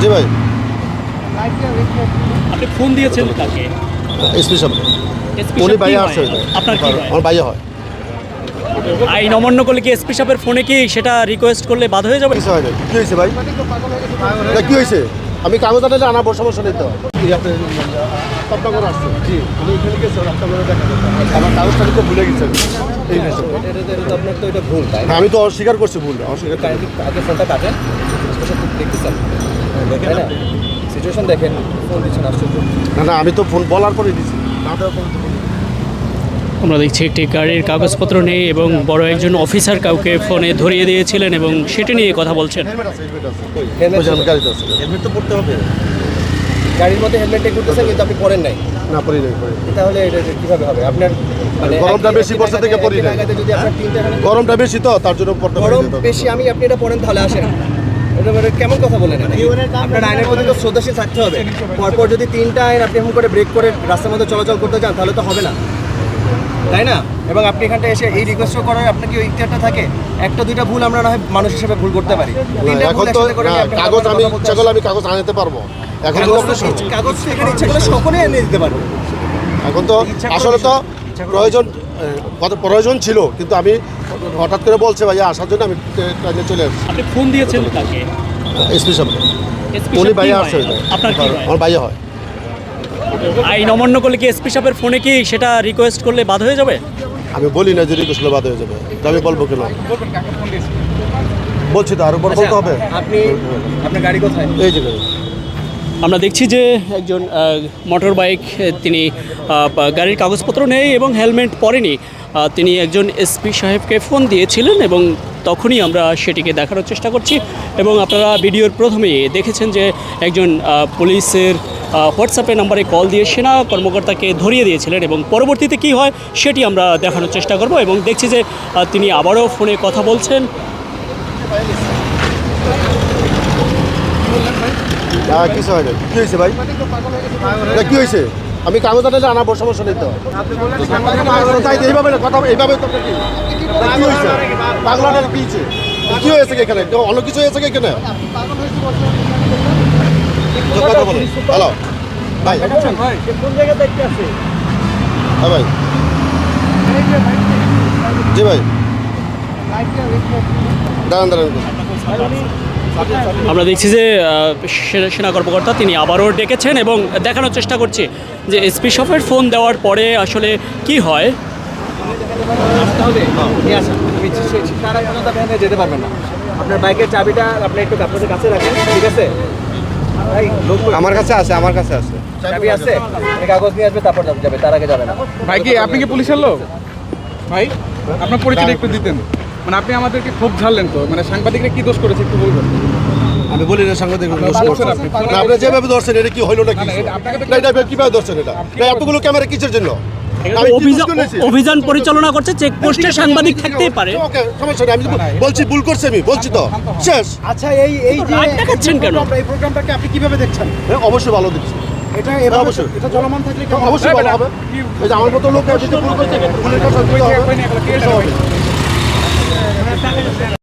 জি ভাই। আপনি ফোন দিয়েছেন তাকে এসপি সাহেব উনি বাইরে আসছে আপনার কি হয়? আমার ভাইয়া হয়। আইন অমান্য করলে কি এসপি সাহেবের ফোনে কি সেটা রিকোয়েস্ট করলে বাদ হয়ে যাবে? কি হয়েছে ভাই? কি হয়েছে? আমি কাগজ আনলে আনাবো সমস্যা নেই তো কি আপনি আসছে জি। আমি এখানে গেছি আপনার দেখা আমার কাগজটা নিতে ভুলে এই নেশে। আপনার তো এটা ভুল তাই হ্যাঁ, আমি তো অস্বীকার করছি ভুল অস্বীকার করি। আগে ফোনটা কাটেন। দেখতেছেন। সিচুয়েশন দেখেন ফোন দিচ্ছেন আশ্চর্য না না আমি তো ফোন বলার পরে দিচ্ছি না দেওয়ার পরে তো। আমরা দেখছি একটি গাড়ির কাগজপত্র নেই এবং বড় একজন অফিসার কাউকে ফোনে ধরিয়ে দিয়েছিলেন এবং সেটি নিয়ে কথা বলছেন। হেলমেট তো পড়তে হবে। গাড়ির মধ্যে হেলমেট টেক করতেছেন কিন্তু আপনি পরেন নাই। না পরি নাই পরি তাহলে এটা কীভাবে হবে? আপনার মানে গরমটা বেশি পড়ছে থেকে পরি নাই। যদি আপনার তিনটা হেলমেট গরমটা বেশি তো তার জন্য পড়তে গরম তো। বেশি আমি আপনি এটা পড়েন তাহলে আসেন এটা মানে কেমন কথা বলেন আপনার আইনের প্রতি তো শ্রদ্ধাশীল থাকতে হবে। পরপর যদি তিনটা আইন আপনি এমন করে ব্রেক করে রাস্তার মধ্যে চলাচল করতে চান তাহলে তো হবে না। তাই না? এবং আপনি এখানটা এসে এই রিকোয়েস্ট করার আপনার কি ওই ইতিহারটা থাকে? একটা দুইটা ভুল আমরা না হয় মানুষ হিসেবে ভুল করতে পারি। এখন তো কাগজ আমি ইচ্ছা করলে আমি কাগজ আনতে পারব। এখন তো কাগজ এখানে ইচ্ছা করলে সকলেই এনে দিতে পারব। এখন তো আসলে তো প্রয়োজন প্রয়োজন ছিল কিন্তু আমি হঠাৎ করে বলছে ভাইয়া আসার জন্য আমি ট্রেনে চলে আসছি। আপনি ফোন দিয়েছেন তাকে এসপি সাহেব উনি ভাইয়া আসছে আপনার কি হয়? আমার ভাইয়া হয়। আইন অমান্য করলে কি এসপি সাহেবের ফোনে কি সেটা রিকোয়েস্ট করলে বাদ হয়ে যাবে? আমি বলি না যে রিকোয়েস্ট করলে বাদ হয়ে যাবে। তো আমি বলব কেন? বলছি তো আরও বড় আচ্ছা, বলতে হবে? আপনি আপনার গাড়ি কোথায়? এই যে গাড়ি। আমরা দেখছি যে একজন মোটর বাইক তিনি গাড়ির কাগজপত্র নেই এবং হেলমেট পরেনি। তিনি একজন এসপি সাহেবকে ফোন দিয়েছিলেন এবং তখনই আমরা সেটিকে দেখানোর চেষ্টা করছি এবং আপনারা ভিডিওর প্রথমেই দেখেছেন যে একজন পুলিশের হোয়াটসঅ্যাপে নাম্বারে কল দিয়ে সেনা কর্মকর্তাকে ধরিয়ে দিয়েছিলেন এবং পরবর্তীতে কি হয় সেটি আমরা দেখানোর চেষ্টা করব এবং দেখছি যে তিনি আবারও ফোনে কথা বলছেন। কি হয়েছে ভাই? কি হয়েছে? আমি কাগজ আনলে আনাবো, সমস্যা নেই তো। কথা এইভাবে তো কি হয়েছে? হয়েছে? এখানে? অন্য কিছু হয়েছে এখানে? হ্যালো। ভাই। হ্যাঁ ভাই। জি, ভাই। দাঁড়ান দাঁড়ান। আমরা দেখছি যে সেনা- কর্মকর্তা তিনি আবারও ডেকেছেন এবং দেখানোর চেষ্টা করছে যে এসপি শপের ফোন দেওয়ার পরে আসলে কি হয়। যেতে পারবেন না। আপনার বাইকের চাবিটা আপনি একটু আপনাদের কাছে রাখেন ঠিক আছে? ভাই, লোক আমার কাছে আছে আমার কাছে আছে। চাবি আছে? আপনি কাগজ নিয়ে আসবে তারপর যাবে- যাবে তার আগে যাবে না। ভাই কি আপনি কি পুলিশের লোক? ভাই আপনার পরিচয় একটু দিতেন। মানে আপনি আমাদেরকে খুব ঝাড়লেন তো মানে সাংবাদিকরা কি দোষ করেছে একটু বলবেন আমি বলি না সাংবাদিক আপনারা বলছেন আপনি। না আপনি যেভাবে ধরছেন এটা কি হইল না কি না, এটা এটা কীভাবে ধরছেন এটা এতগুলো ক্যামেরা কিসের জন্য আমি অভিযান পরিচালনা করছে চেকপোস্টে সাংবাদিক থাকতেই পারে সমস্যা আমি বলছি ভুল করছি আমি বলছি তো শেষ আচ্ছা এই এই যে রাগ দেখাচ্ছেন কেন এই প্রোগ্রামটাকে আপনি কীভাবে দেখছেন হ্যাঁ, অবশ্যই ভালো দিচ্ছি এটা হ্যাঁ, অবশ্যই এটা চলমান থাকলে অবশ্যই ভালো হবে এই যে আমার মতো লোক যদি ভুল করছে ভুলের কাছে Yeah.